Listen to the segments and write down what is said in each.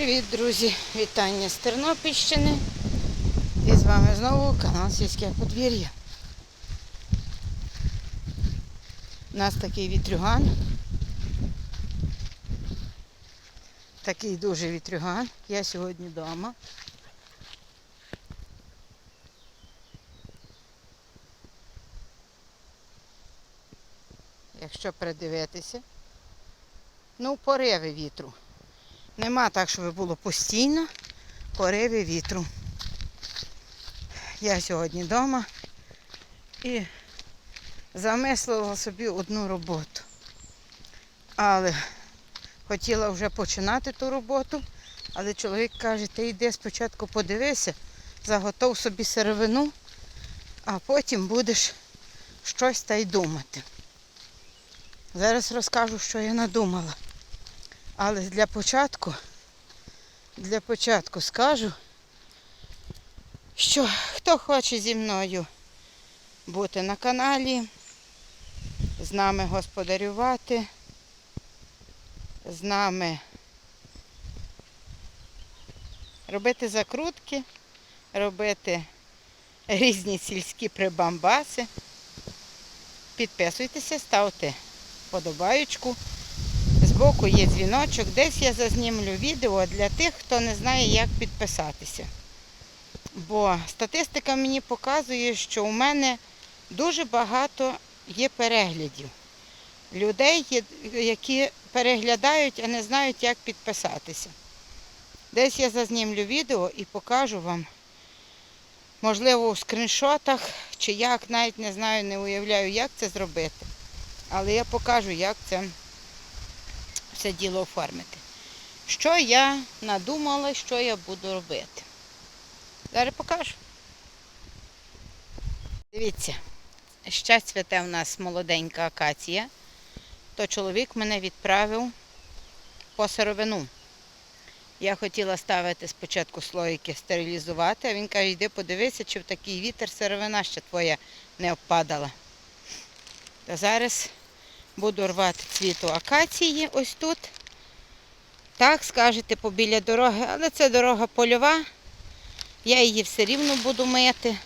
Привіт, друзі! Вітання з Тернопільщини. І з вами знову канал Сільське подвір'я. У нас такий вітрюган. Такий дуже вітрюган. Я сьогодні вдома. Якщо придивитися, ну, пориви вітру. Нема так, щоб було постійно пориви вітру. Я сьогодні вдома і замислила собі одну роботу. Але хотіла вже починати ту роботу, але чоловік каже, ти йди спочатку подивися, заготов собі сировину, а потім будеш щось та й думати. Зараз розкажу, що я надумала. Але для початку, для початку скажу, що хто хоче зі мною бути на каналі, з нами господарювати, з нами робити закрутки, робити різні сільські прибамбаси. Підписуйтеся, ставте подобаючку. Збоку є дзвіночок. Десь я зазнімлю відео для тих, хто не знає, як підписатися. Бо статистика мені показує, що у мене дуже багато є переглядів. Людей, які переглядають, а не знають, як підписатися. Десь я зазнімлю відео і покажу вам, можливо, у скріншотах, чи як, навіть не знаю, не уявляю, як це зробити. Але я покажу, як це все діло оформити. Що я надумала, що я буду робити. Зараз покажу. Дивіться, ще цвіте в нас молоденька акація, то чоловік мене відправив по сировину. Я хотіла ставити спочатку слоїки стерилізувати, а він каже, йди подивися, чи в такий вітер сировина ще твоя не обпадала. Та зараз буду рвати цвіту акації ось тут. Так, скажете, побіля дороги, але це дорога польова. Я її все рівно буду мити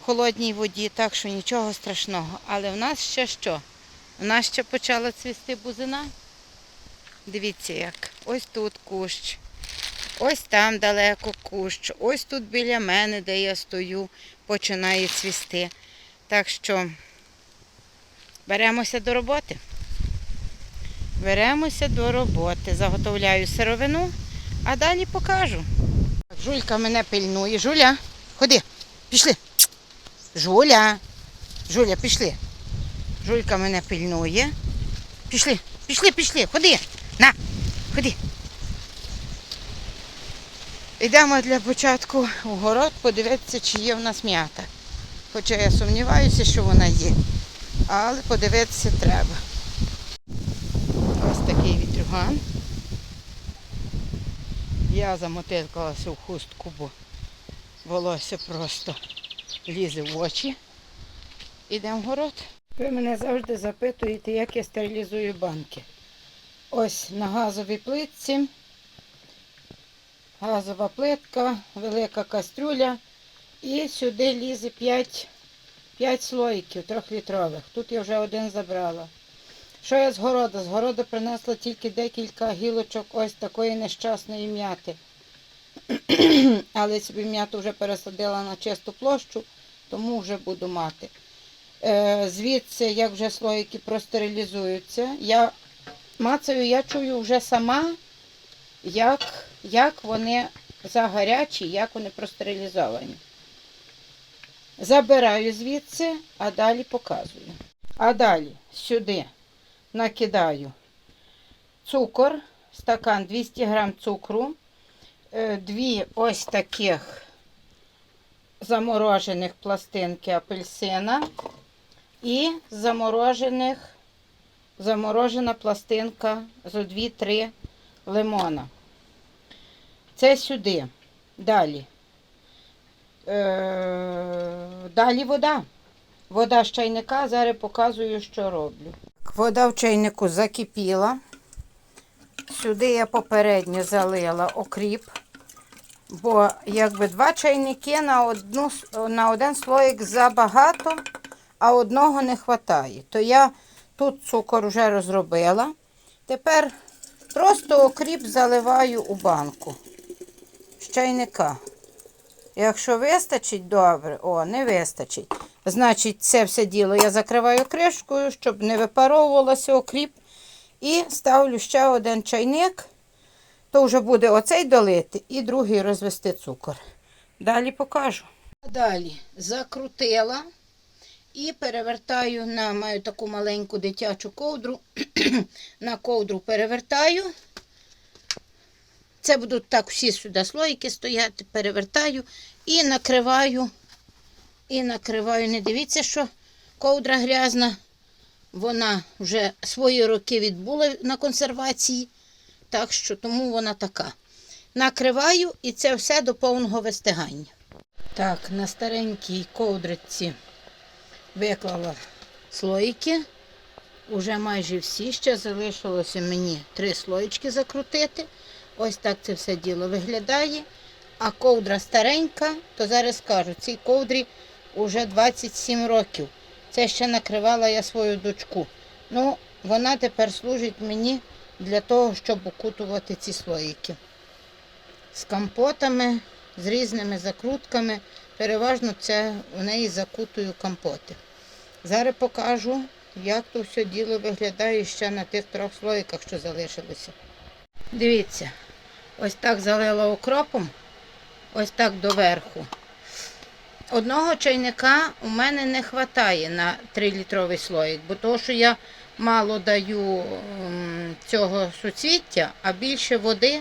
в холодній воді, так що нічого страшного. Але в нас ще що? У нас ще почала цвісти бузина. Дивіться як. Ось тут кущ. Ось там далеко кущ. Ось тут біля мене, де я стою, починає цвісти. Так що беремося до роботи. Беремося до роботи. Заготовляю сировину, а далі покажу. Жулька мене пильнує. Жуля, ходи, пішли. Жуля, Жуля, пішли. Жулька мене пильнує. Пішли, пішли, пішли, ходи. На, ходи. Йдемо для початку у город подивитися, чи є в нас м'ята. Хоча я сумніваюся, що вона є. Але подивитися треба. Ось такий вітрюган. Я замотилкалася в хустку, бо волосся просто лізе в очі. Ідемо в город. Ви мене завжди запитуєте, як я стерилізую банки. Ось на газовій плитці. Газова плитка, велика кастрюля. І сюди лізе 5, 5 слоїків трьохлітрових. Тут я вже один забрала. Що я з городу? З городу принесла тільки декілька гілочок ось такої нещасної м'яти. Але собі м'яту вже пересадила на чисту площу, тому вже буду мати. Е, звідси, як вже слоїки простерилізуються, я мацаю, я чую вже сама, як, як вони загарячі, як вони простерилізовані. Забираю звідси, а далі показую. А далі сюди накидаю цукор, стакан 200 грам цукру, е, дві ось таких заморожених пластинки апельсина і заморожених, заморожена пластинка зо 2-3 лимона. Це сюди. Далі. Е, далі вода. Вода з чайника, зараз показую, що роблю. Вода в чайнику закипіла. Сюди я попередньо залила окріп, бо якби два чайники на, одну, на один слоїк забагато, а одного не вистачає. То я тут цукор вже розробила. Тепер просто окріп заливаю у банку з чайника. Якщо вистачить, добре, о, не вистачить. Значить, це все діло я закриваю кришкою, щоб не випаровувалося окріп. І ставлю ще один чайник, то вже буде оцей долити і другий розвести цукор. Далі покажу. Далі закрутила і перевертаю на маю таку маленьку дитячу ковдру. на ковдру перевертаю. Це будуть так всі сюди слоїки стояти, перевертаю і накриваю. І накриваю. Не дивіться, що ковдра грязна. Вона вже свої роки відбула на консервації, так що тому вона така. Накриваю і це все до повного вистигання. Так, на старенькій ковдриці виклала слоїки. Уже майже всі. Ще залишилося мені три слоїчки закрутити. Ось так це все діло виглядає. А ковдра старенька, то зараз скажу, цій ковдрі вже 27 років. Це ще накривала я свою дочку. Ну, вона тепер служить мені для того, щоб укутувати ці слоїки. З компотами, з різними закрутками. Переважно це в неї закутую компоти. Зараз покажу, як то все діло виглядає ще на тих трьох слоїках, що залишилося. Дивіться, ось так залила окропом, ось так доверху. Одного чайника у мене не вистачає на 3-літровий слоїк, бо того, що я мало даю ем, цього суцвіття, а більше води.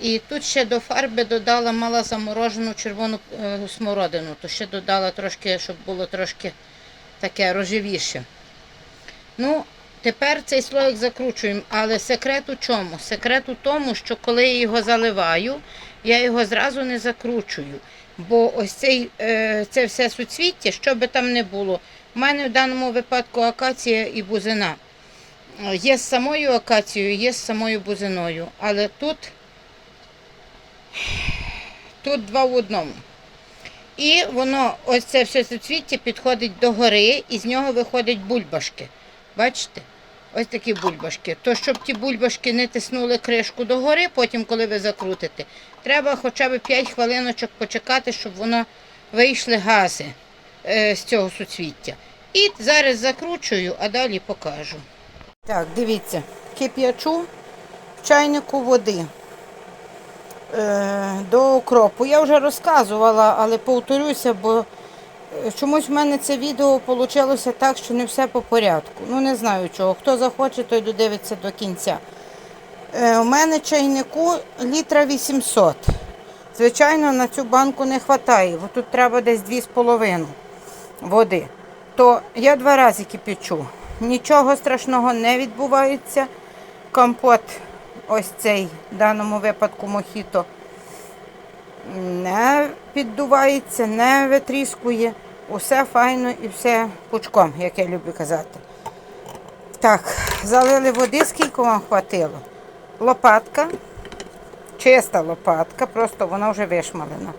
І тут ще до фарби додала мала заморожену червону е, смородину, то ще додала трошки, щоб було трошки таке рожевіше. Ну, тепер цей слоїк закручуємо, але секрет у чому? Секрет у тому, що коли я його заливаю, я його зразу не закручую. Бо ось цей, е, це все суцвіття, що би там не було. У мене в даному випадку акація і бузина. Є з самою акацією, є з самою бузиною. Але тут, тут два в одному. І воно, ось це все суцвіття підходить до гори, і з нього виходять бульбашки. Бачите? Ось такі бульбашки. То, щоб ті бульбашки не тиснули кришку до гори, потім, коли ви закрутите, треба хоча б 5 хвилиночок почекати, щоб воно вийшли гази е, з цього суцвіття. І зараз закручую, а далі покажу. Так, дивіться, кип'ячу в чайнику води е, до окропу. Я вже розказувала, але повторюся, бо чомусь в мене це відео вийшло так, що не все по порядку. Ну не знаю чого. Хто захоче, той додивиться до кінця. Е, у мене чайнику літра 800. Звичайно, на цю банку не вистачає, бо тут треба десь 2,5 води. То я два рази кипячу. Нічого страшного не відбувається. Компот, ось цей, в даному випадку мохіто, не піддувається, не витріскує. Усе файно і все пучком, як я люблю казати. Так, залили води, скільки вам хватило. Лопатка, чиста лопатка, просто вона вже вишмалена.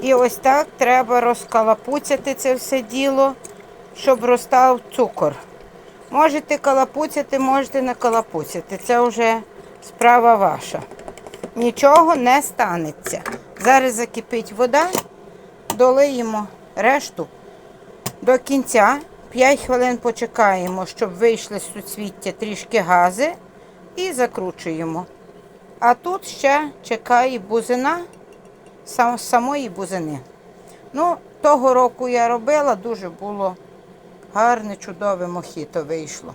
І ось так треба розкалапуцяти це все діло, щоб розстав цукор. Можете калапуцяти, можете не калапуцяти. Це вже справа ваша. Нічого не станеться. Зараз закипить вода, долиємо решту до кінця. 5 хвилин почекаємо, щоб вийшли з суцвіття трішки гази і закручуємо. А тут ще чекає бузина сам- самої бузини. Ну, того року я робила, дуже було гарне, чудове мохіто вийшло.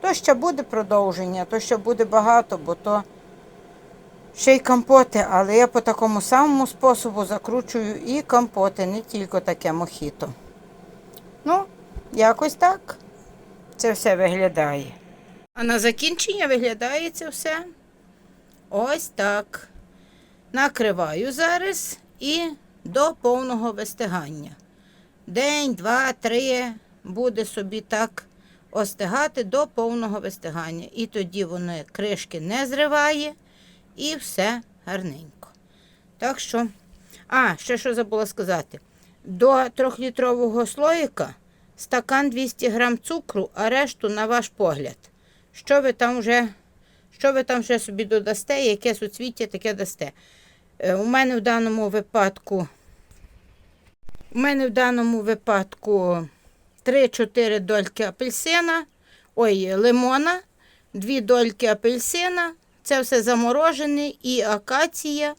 То ще буде продовження, то ще буде багато, бо то ще й компоти, але я по такому самому способу закручую і компоти, не тільки таке мохіто. Ну, якось так це все виглядає. А на закінчення виглядає це все ось так. Накриваю зараз і до повного вистигання. День, два, три буде собі так остигати до повного вистигання. І тоді воно кришки не зриває і все гарненько. Так що, а, ще що забула сказати. До трьохлітрового слоїка стакан 200 грам цукру, а решту на ваш погляд. Що ви там вже, що ви там вже собі додасте, яке суцвіття таке дасте. Е, У мене в даному випадку, у мене в даному випадку 3-4 дольки апельсина, ой, лимона, 2 дольки апельсина. Це все заморожене і акація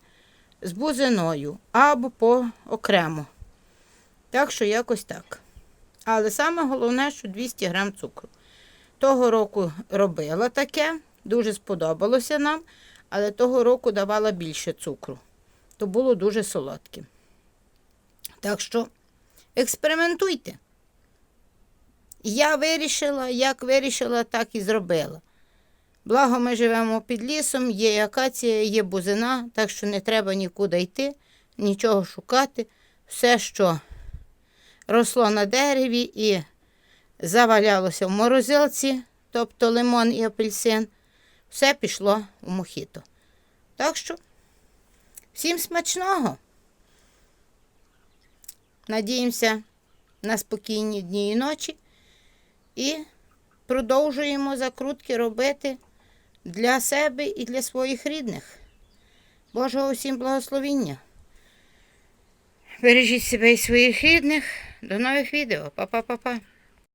з бузиною або по окремо. Так що якось так. Але саме головне, що 200 грам цукру. Того року робила таке, дуже сподобалося нам, але того року давала більше цукру. То було дуже солодке. Так що експериментуйте. Я вирішила, як вирішила, так і зробила. Благо, ми живемо під лісом, є акація, є бузина, так що не треба нікуди йти, нічого шукати. Все, що росло на дереві і завалялося в морозилці, тобто лимон і апельсин, все пішло в мохіто. Так що, всім смачного! Надіємося на спокійні дні і ночі і продовжуємо закрутки робити для себе і для своїх рідних. Божого усім благословіння. Бережіть себе і своїх рідних. До нових відео. Па-па-па-па.